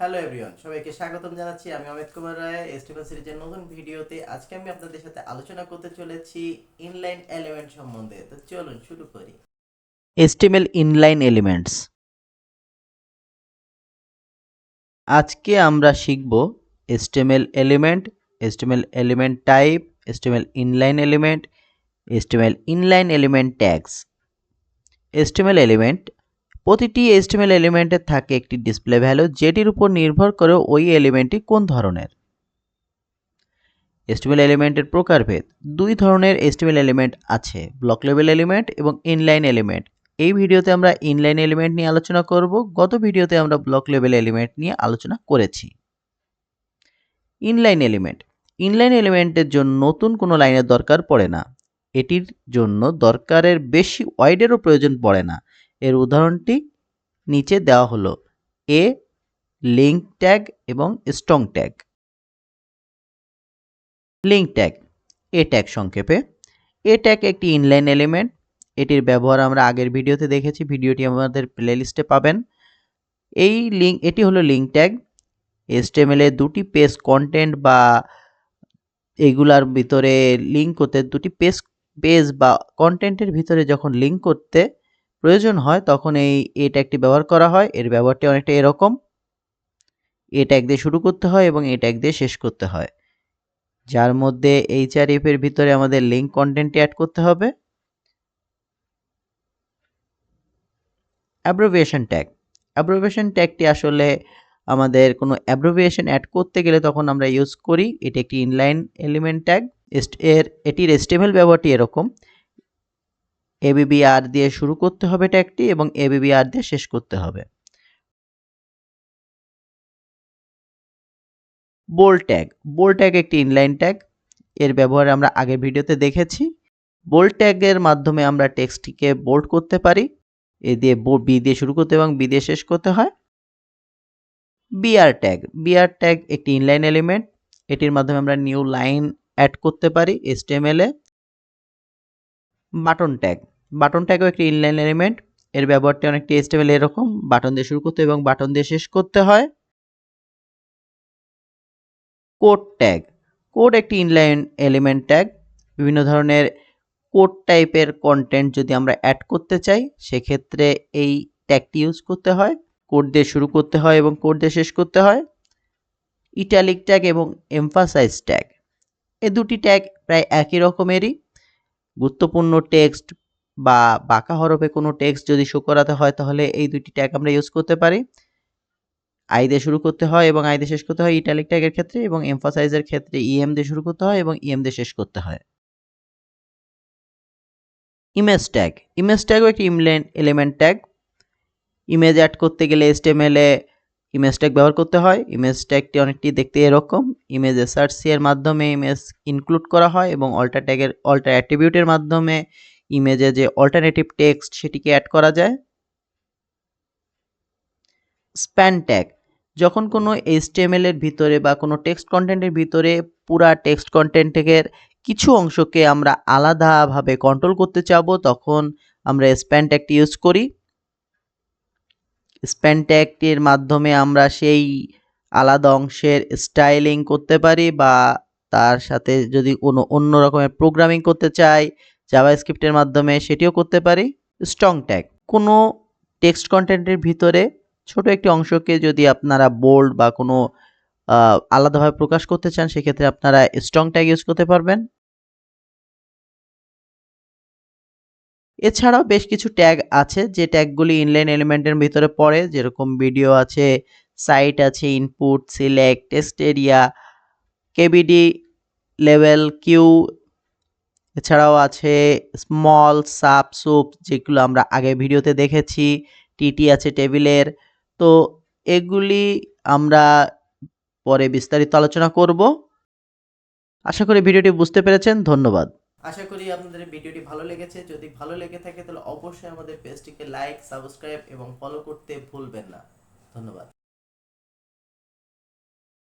Hello everyone সবাইকে স্বাগতম জানাচ্ছি আমি অমিত কুমার রায় এস্টিমেল সিরিজের নতুন ভিডিওতে। আজকে আমি আপনাদের সাথে আলোচনা করতে চলেছি ইনলাইন এলিমেন্ট সম্বন্ধে। তো চলুন শুরু করি। HTML ইনলাইন এলিমেন্টস আজকে আমরা শিখব HTML element HTML element type HTML inline element HTML inline element tags HTML element প্রতিটি HTML এলিমেন্টের থাকে একটি ডিসপ্লে ভ্যালু, যেটির উপর নির্ভর করে ওই এলিমেন্টটি কোন ধরনের। HTML এলিমেন্টের প্রকারভেদ, দুই ধরনের HTML এলিমেন্ট আছে, ব্লক লেভেল এলিমেন্ট এবং ইনলাইন এলিমেন্ট। এই ভিডিওতে আমরা ইনলাইন এলিমেন্ট নিয়ে আলোচনা করব, গত ভিডিওতে আমরা ব্লক লেভেল এলিমেন্ট নিয়ে আলোচনা করেছি। ইনলাইন এলিমেন্ট, ইনলাইন এলিমেন্টের জন্য নতুন কোনো লাইনের দরকার পড়ে না। এটির জন্য দরকারের বেশি ওয়াইডেরও প্রয়োজন পড়ে না। এর উদাহরণটি নিচে দেওয়া হলো। এ লিঙ্ক ট্যাগ এবং strong tag link tag a tag সংক্ষেপে। এ ট্যাগ একটি ইনলাইন এলিমেন্ট এটির ব্যবহার আমরা আগের ভিডিওতে দেখেছি। ভিডিওটি আমাদের প্লেলিস্টে পাবেন। এই লিঙ্ক এটি হলো লিঙ্ক ট্যাগ এসটিএমএল দুটি পেজ কন্টেন্ট বা এগুলার ভিতরে লিঙ্ক করতে, দুটি পেজ পেজ বা কন্টেন্টের ভিতরে যখন লিঙ্ক করতে প্রয়োজন হয়, তখন এই এ ট্যাগটি ব্যবহার করা হয়। এর ব্যবহারটি অনেকটা এরকম। এ ট্যাগ দিয়ে শুরু করতে হয় এবং এ ট্যাগ দিয়ে শেষ করতে হয়। যার মধ্যে এইচআরএফ এর ভিতরে আমাদের লিঙ্ক কন্টেন্টটি অ্যাড করতে হবে। অ্যাব্রোভিয়েশন ট্যাগ অ্যাব্রোভিয়েশন ট্যাগটি আসলে আমাদের কোনো অ্যাব্রিভিয়েশন অ্যাড করতে গেলে তখন আমরা ইউজ করি। এটি একটি ইনলাইন এলিমেন্ট ট্যাগ এর, এটির এস্টিমেল ব্যবহারটি এরকম। এবিবিআর দিয়ে শুরু করতে হবে ট্যাগটি এবং এবিবিআর দিয়ে শেষ করতে হবে। বোল্ড ট্যাগ বোল ট্যাগ একটি ইনলাইন ট্যাগ এর ব্যবহার আমরা আগের ভিডিওতে দেখেছি। বোল্ড ট্যাগের মাধ্যমে আমরা টেক্সটটিকে বোল্ড করতে পারি। এ দিয়ে বি দিয়ে শুরু করতে এবং বি দিয়ে শেষ করতে হয়। বিআর ট্যাগ বিআর ট্যাগ একটি ইনলাইন এলিমেন্ট এটির মাধ্যমে আমরা নিউ লাইন অ্যাড করতে পারি এসটিএমএল এ। Button tag. বাটন ট্যাগও একটি ইনলাইন এলিমেন্ট এর ব্যবহারটি অনেকটি এসটিএমএল এরকম। বাটন দিয়ে শুরু করতে এবং বাটন দিয়ে শেষ করতে হয়। Code tag. কোড একটি ইনলাইন এলিমেন্ট ট্যাগ বিভিন্ন ধরনের কোড টাইপের কন্টেন্ট যদি আমরা অ্যাড করতে চাই, সেক্ষেত্রে এই ট্যাগটি ইউজ করতে হয়। কোড দিয়ে শুরু করতে হয় এবং কোড দিয়ে শেষ করতে হয়। ইটালিক ট্যাগ এবং এমফাসাইজ ট্যাগ এ দুটি ট্যাগ প্রায় একই রকমেরই। গুরুত্বপূর্ণ টেক্সট বা বাঁকা হরফে কোনো টেক্সট যদি শো করাতে হয়, তাহলে এই দুটি ট্যাগ আমরা ইউজ করতে পারি। আই দিয়ে শুরু করতে হয় এবং আই দিয়ে শেষ করতে হয় ইটালিক ট্যাগের ক্ষেত্রে এবং এমফাসাইজের ক্ষেত্রে ইএম দিয়ে শুরু করতে হয় এবং ইএম দিয়ে শেষ করতে হয়। ইমেজ ট্যাগ ইমেজ ট্যাগও একটি inline element tag image add করতে গেলে এসটিএমএল এ ইমেজ ট্যাগ ব্যবহার করতে হয়। ইমেজ ট্যাগটি অনেকটি দেখতে এরকম। ইমেজ এসআরসি এর মাধ্যমে ইমেজ ইনক্লুড করা হয় এবং অল্টার ট্যাগের অল্টার অ্যাট্রিবিউটের মাধ্যমে ইমেজে যে অল্টারনেটিভ টেক্সট সেটিকে অ্যাড করা যায়। স্প্যান ট্যাগ যখন কোনো এইচটিএমএল এর ভিতরে বা কোনো টেক্সট কন্টেন্টের ভিতরে পুরা টেক্সট কন্টেন্টের কিছু অংশকে আমরা আলাদাভাবে কন্ট্রোল করতে চাবো, তখন আমরা স্প্যান ট্যাগটি ইউজ করি। স্প্যান ট্যাগটির মাধ্যমে আমরা সেই আলাদা অংশের স্টাইলিং করতে পারি বা তার সাথে যদি কোনো অন্য রকমের প্রোগ্রামিং করতে চাই জাভা স্ক্রিপ্টের মাধ্যমে সেটিও করতে পারি। স্ট্রং ট্যাগ, কোনো টেক্সট কন্টেন্টের ভিতরে ছোট একটি অংশকে যদি আপনারা বোল্ড বা কোনো আলাদাভাবে প্রকাশ করতে চান, সেক্ষেত্রে আপনারা স্ট্রং ট্যাগ ইউজ করতে পারবেন। এছাড়াও বেশ কিছু ট্যাগ আছে, যে ট্যাগগুলি ইনলাইন এলিমেন্টের ভিতরে পড়ে, যেরকম ভিডিও আছে সাইট আছে input select text area KBD level Q এছাড়াও আছে স্মল সাব সুপ যেগুলো আমরা আগে ভিডিওতে দেখেছি টিটি আছে টেবিলের তো এগুলি আমরা পরে বিস্তারিত আলোচনা করব। আশা করি ভিডিওটি বুঝতে পেরেছেন, ধন্যবাদ। আশা করি আপনাদের ভিডিওটি ভালো লেগেছে। যদি ভালো লেগে থাকে তাহলে অবশ্যই আমাদের পেজটিকে লাইক সাবস্ক্রাইব এবং ফলো করতে ভুলবেন না। ধন্যবাদ।